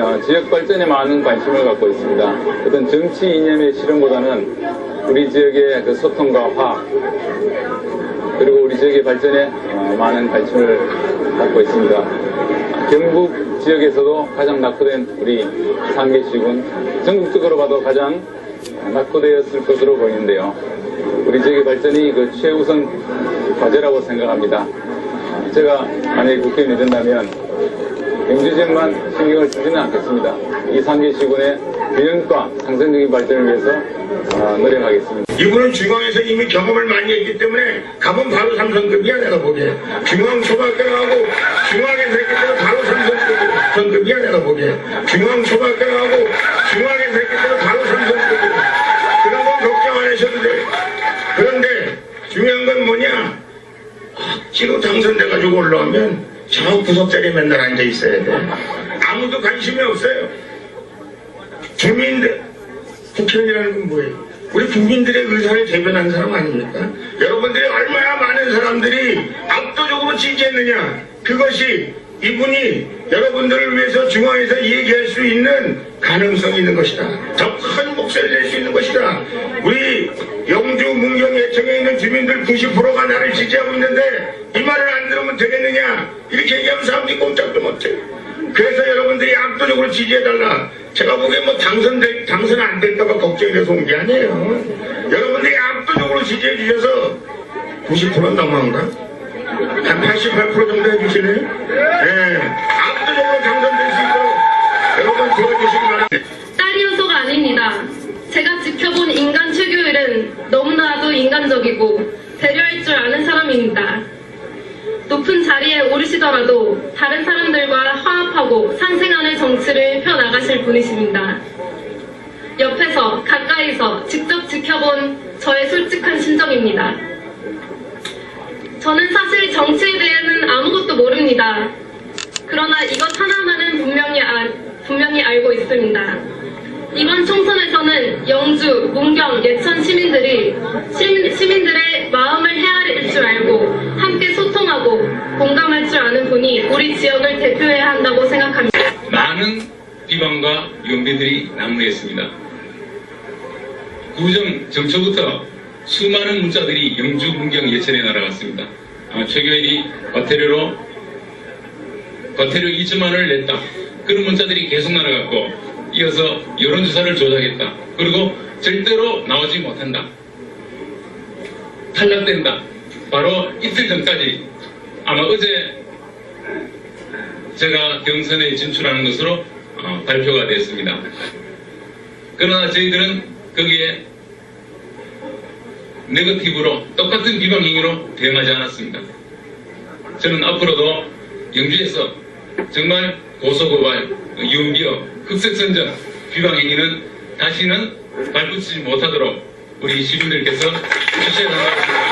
어, 지역 발전에 많은 관심을 갖고 있습니다. 어떤 정치 이념의 실현보다는 우리 지역의 그 소통과 화합 그리고 우리 지역의 발전에 어, 많은 관심을 갖고 있습니다. 경북 지역에서도 가장 낙후된 우리 상계시군 전국적으로 봐도 가장 낙후되었을 것으로 보이는데요. 우리 지역의 발전이 그 최우선 과제라고 생각합니다. 제가 만약에 국회의원이 된다면 지역만 신경을 쓰지는 않겠습니다. 이 상계시군의 균형과 상생적인 발전을 위해서 어, 노력하겠습니다. 이분은 중앙에서 이미 경험을 많이 했기 때문에 가면 바로 삼성급이야 내가 보기에. 중앙 초등학교 하고 중앙에서 했기 때문에 바로 삼성급이야 내가 보기에. 중앙 초등학교 하고 중앙에서 했기 때문에 바로 삼성급이야. 그런 건 걱정 안 돼. 그런데 중요한 건 뭐냐? 억지로 당선돼가지고 올라오면 저 구석자리에 맨날 앉아 있어야 돼 아무도 관심이 없어요 주민들 국회의원이라는 건 뭐예요? 우리 국민들의 의사를 대변하는 사람 아닙니까? 여러분들이 얼마나 많은 사람들이 압도적으로 지지했느냐 그것이 이분이 여러분들을 위해서 중앙에서 얘기할 수 있는 가능성이 있는 것이다. 더 큰 목소리를 낼 수 있는 것이다. 우리 주민들 90%가 나를 지지하고 있는데 이 말을 안 들으면 되겠느냐 이렇게 얘기하면 사람들이 꼼짝도 못해. 그래서 여러분들이 압도적으로 지지해달라. 제가 보기엔 뭐 당선될, 당선 안 될까봐 걱정이 돼서 온 게 아니에요. 여러분들이 압도적으로 지지해 주셔서 90% 넘어간가? 한 88% 정도 해주시네요. 예. 압도적으로 당선될 수 있도록 여러분 도와주시기 바랍니다. 딸이어서가 아닙니다. 제가 지켜본 인간 최교일은 너무나도 인간적이고 배려할 줄 아는 사람입니다. 높은 자리에 오르시더라도 다른 사람들과 화합하고 상생하는 정치를 펴나가실 분이십니다. 옆에서 가까이서 직접 지켜본 저의 솔직한 심정입니다. 저는 사실 정치에 대해서는 아무것도 모릅니다. 그러나 이것 하나만은 분명히, 아- 분명히 알고 있습니다. 이번 총선 에서는 영주, 문경, 예천 시민들이 시민, 시민들의 마음을 헤아릴 줄 알고 함께 소통하고 공감할 줄 아는 분이 우리 지역을 대표해야 한다고 생각합니다. 많은 비방과 연비들이 난무했습니다. 구정 정초부터 수많은 문자들이 영주, 문경, 예천에 날아갔습니다. 아, 최교일이 과태료로 과태료 2천만 원을 냈다. 그런 문자들이 계속 날아갔고 이어서 여론조사를 조작했다. 그리고 절대로 나오지 못한다. 탈락된다. 바로 이틀 전까지 아마 어제 제가 경선에 진출하는 것으로 어, 발표가 됐습니다. 그러나 저희들은 거기에 네거티브로 똑같은 비방 행위로 대응하지 않았습니다. 저는 앞으로도 영주에서 정말 고소고발, 윤비어, 흑색선전, 비방 행위는 다시는 발붙이지 못하도록 우리 시민들께서 주시해 생각합니다.